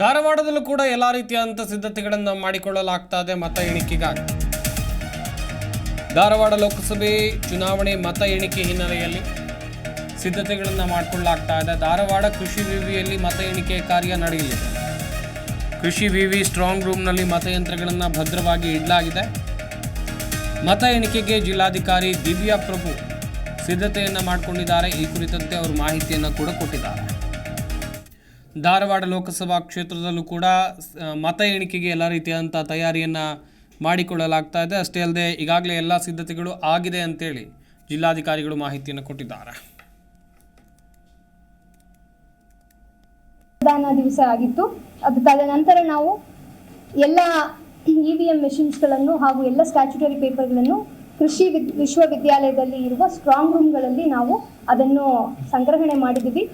ಧಾರವಾಡದಲ್ಲೂ ಕೂಡ ಎಲ್ಲ ರೀತಿಯಾದಂಥ ಸಿದ್ಧತೆಗಳನ್ನು ಮಾಡಿಕೊಳ್ಳಲಾಗ್ತಾ ಇದೆ ಮತ ಎಣಿಕೆಗಾಗಿ. ಧಾರವಾಡ ಲೋಕಸಭೆ ಚುನಾವಣೆ ಮತ ಎಣಿಕೆ ಹಿನ್ನೆಲೆಯಲ್ಲಿ ಸಿದ್ಧತೆಗಳನ್ನು ಮಾಡಿಕೊಳ್ಳಲಾಗ್ತಾ ಇದೆ ಧಾರವಾಡ ಕೃಷಿ ವಿವಿಯಲ್ಲಿ ಮತ ಎಣಿಕೆ ಕಾರ್ಯ ನಡೆಯಲಿದೆ. ಕೃಷಿ ವಿವಿ ಸ್ಟ್ರಾಂಗ್ ರೂಮ್ನಲ್ಲಿ ಮತಯಂತ್ರಗಳನ್ನು ಭದ್ರವಾಗಿ ಇಡಲಾಗಿದೆ. ಮತ ಎಣಿಕೆಗೆ ಜಿಲ್ಲಾಧಿಕಾರಿ ದಿವ್ಯಾ ಪ್ರಭು ಸಿದ್ಧತೆಯನ್ನು ಮಾಡಿಕೊಂಡಿದ್ದಾರೆ. ಈ ಕುರಿತಂತೆ ಅವರು ಮಾಹಿತಿಯನ್ನು ಕೂಡ ಕೊಟ್ಟಿದ್ದಾರೆ. ಧಾರವಾಡ ಲೋಕಸಭಾ ಕ್ಷೇತ್ರದಲ್ಲೂ ಕೂಡ ಮತ ಎಣಿಕೆಗೆ ಎಲ್ಲ ರೀತಿಯಾದಂಥ ತಯಾರಿಯನ್ನು ಮಾಡಿಕೊಳ್ಳಲಾಗ್ತಾ ಇದೆ. ಅಷ್ಟೇ ಅಲ್ಲದೆ ಈಗಾಗಲೇ ಎಲ್ಲ ಸಿದ್ಧತೆಗಳು ಆಗಿದೆ ಅಂತೇಳಿ ಜಿಲ್ಲಾಧಿಕಾರಿಗಳು ಮಾಹಿತಿಯನ್ನು ಕೊಟ್ಟಿದ್ದಾರೆ. ಮತದಾನ ದಿವಸ ಆಗಿತ್ತು. ಅದು ತದನಂತರ ನಾವು ಎಲ್ಲ ಇ ವಿ ಎಂ ಮೆಷಿನ್ಸ್ಗಳನ್ನು ಹಾಗೂ ಎಲ್ಲ ಸ್ಟ್ಯಾಚ್ಯುಟರಿ ಪೇಪರ್ಗಳನ್ನು ಕೃಷಿ ವಿದ್, ವಿಶ್ವವಿದ್ಯಾಲಯದಲ್ಲಿ ಇರುವ ಸ್ಟ್ರಾಂಗ್ ರೂಮ್ಗಳಲ್ಲಿ ನಾವು ಅದನ್ನು ಸಂಗ್ರಹಣೆ ಮಾಡಿದ್ದೀವಿ.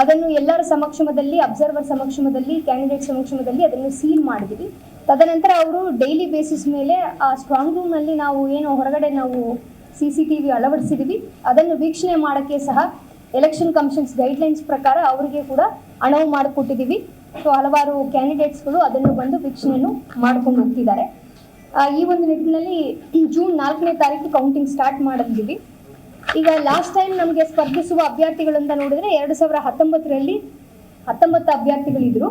ಅದನ್ನು ಎಲ್ಲರ ಸಮಕ್ಷಮದಲ್ಲಿ ಅಬ್ಸರ್ವರ್ ಸಮಕ್ಷಮದಲ್ಲಿ ಕ್ಯಾಂಡಿಡೇಟ್ ಸಮಕ್ಷಮದಲ್ಲಿ ಅದನ್ನು ಸೀಲ್ ಮಾಡಿದ್ವಿ. ತದನಂತರ ಅವರು ಡೈಲಿ ಬೇಸಿಸ್ ಮೇಲೆ ಆ ಸ್ಟ್ರಾಂಗ್ ರೂಮ್ನಲ್ಲಿ ನಾವು ಏನು ಹೊರಗಡೆ ನಾವು ಸಿ ಸಿ ಟಿ ವಿ ಅಳವಡಿಸಿದ್ವಿ. ಅದನ್ನು ವೀಕ್ಷಣೆ ಮಾಡೋಕ್ಕೆ ಸಹ ಎಲೆಕ್ಷನ್ ಕಮಿಷನ್ಸ್ ಗೈಡ್ಲೈನ್ಸ್ ಪ್ರಕಾರ ಅವರಿಗೆ ಕೂಡ ಅಣವು ಮಾಡಿಕೊಟ್ಟಿದ್ದೀವಿ. ಸೊ ಹಲವಾರು ಕ್ಯಾಂಡಿಡೇಟ್ಸ್ಗಳು ಅದನ್ನು ಬಂದು ವೀಕ್ಷಣೆಯನ್ನು ಮಾಡ್ಕೊಂಡು ಹೋಗ್ತಿದ್ದಾರೆ. ಈ ಒಂದು ನಿಟ್ಟಿನಲ್ಲಿ ಜೂನ್ ನಾಲ್ಕನೇ ತಾರೀಕು ಕೌಂಟಿಂಗ್ ಸ್ಟಾರ್ಟ್ ಮಾಡಿದ್ದೀವಿ. ಈಗ ಲಾಸ್ಟ್ ಟೈಮ್ ನಮಗೆ ಸ್ಪರ್ಧಿಸುವ ಅಭ್ಯರ್ಥಿಗಳು ಅಂತ ನೋಡಿದ್ರೆ ಎರಡು ಸಾವಿರ ಹತ್ತೊಂಬತ್ತರಲ್ಲಿ ಹತ್ತೊಂಬತ್ತು ಅಭ್ಯರ್ಥಿಗಳಿದ್ರು.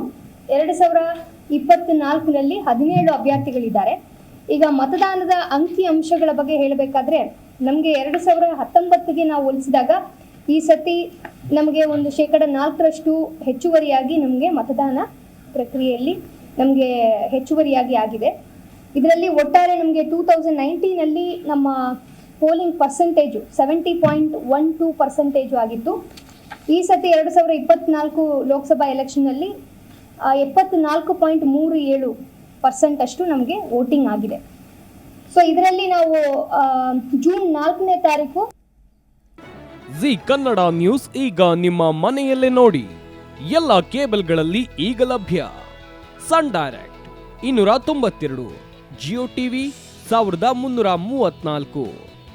ಎರಡು ಸಾವಿರ ಇಪ್ಪತ್ನಾಲ್ಕರಲ್ಲಿ ಹದಿನೇಳು ಅಭ್ಯರ್ಥಿಗಳಿದ್ದಾರೆ. ಈಗ ಮತದಾನದ ಅಂಕಿ ಅಂಶಗಳ ಬಗ್ಗೆ ಹೇಳಬೇಕಾದ್ರೆ ನಮಗೆ ಎರಡು ಸಾವಿರ ಹತ್ತೊಂಬತ್ತಿಗೆ ನಾವು ಹೋಲಿಸಿದಾಗ ಈ ಸತಿ ನಮಗೆ ಒಂದು ಶೇಕಡ ನಾಲ್ಕರಷ್ಟು ಹೆಚ್ಚುವರಿಯಾಗಿ ನಮಗೆ ಮತದಾನ ಪ್ರಕ್ರಿಯೆಯಲ್ಲಿ ನಮಗೆ ಹೆಚ್ಚುವರಿಯಾಗಿ ಆಗಿದೆ. ಇದರಲ್ಲಿ ಒಟ್ಟಾರೆ ನಮಗೆ ಟೂ ತೌಸಂಡ್ ನೈನ್ಟೀನಲ್ಲಿ ನಮ್ಮ polling percentage seventy point one two percentage ಆಗಿತ್ತು. ಈ ಸತಿ ಎರಡು ಸಾವಿರದ ಇಪ್ಪತ್ನಾಲ್ಕು ಲೋಕಸಭಾ ಎಲೆಕ್ಷನ್ನಲ್ಲಿ ಎಪ್ಪತ್ನಾಲ್ಕು ಪಾಯಿಂಟ್ ಮೂರು ಏಳು ಪರ್ಸೆಂಟ್ ಅಷ್ಟು ನಮಗೆ ವೋಟಿಂಗ್ ಆಗಿದೆ. ಸೊ ಇದರಲ್ಲಿ ನಾವು ಜೂನ್ ನಾಲ್ಕನೇ ತಾರೀಕು ಜಿ ಕನ್ನಡ ನ್ಯೂಸ್ ಈಗ ನಿಮ್ಮ ಮನೆಯಲ್ಲೇ ನೋಡಿ. ಎಲ್ಲ ಕೇಬಲ್ಗಳಲ್ಲಿ ಈಗ ಲಭ್ಯ. ಸನ್ ಡೈರೆಕ್ಟ್ ಇನ್ನೂರ ತೊಂಬತ್ತೆರಡು ಜಿಯೋ ಟಿವಿ ಸಾವಿರದ ಮುನ್ನೂರ ಮೂವತ್ನಾಲ್ಕು.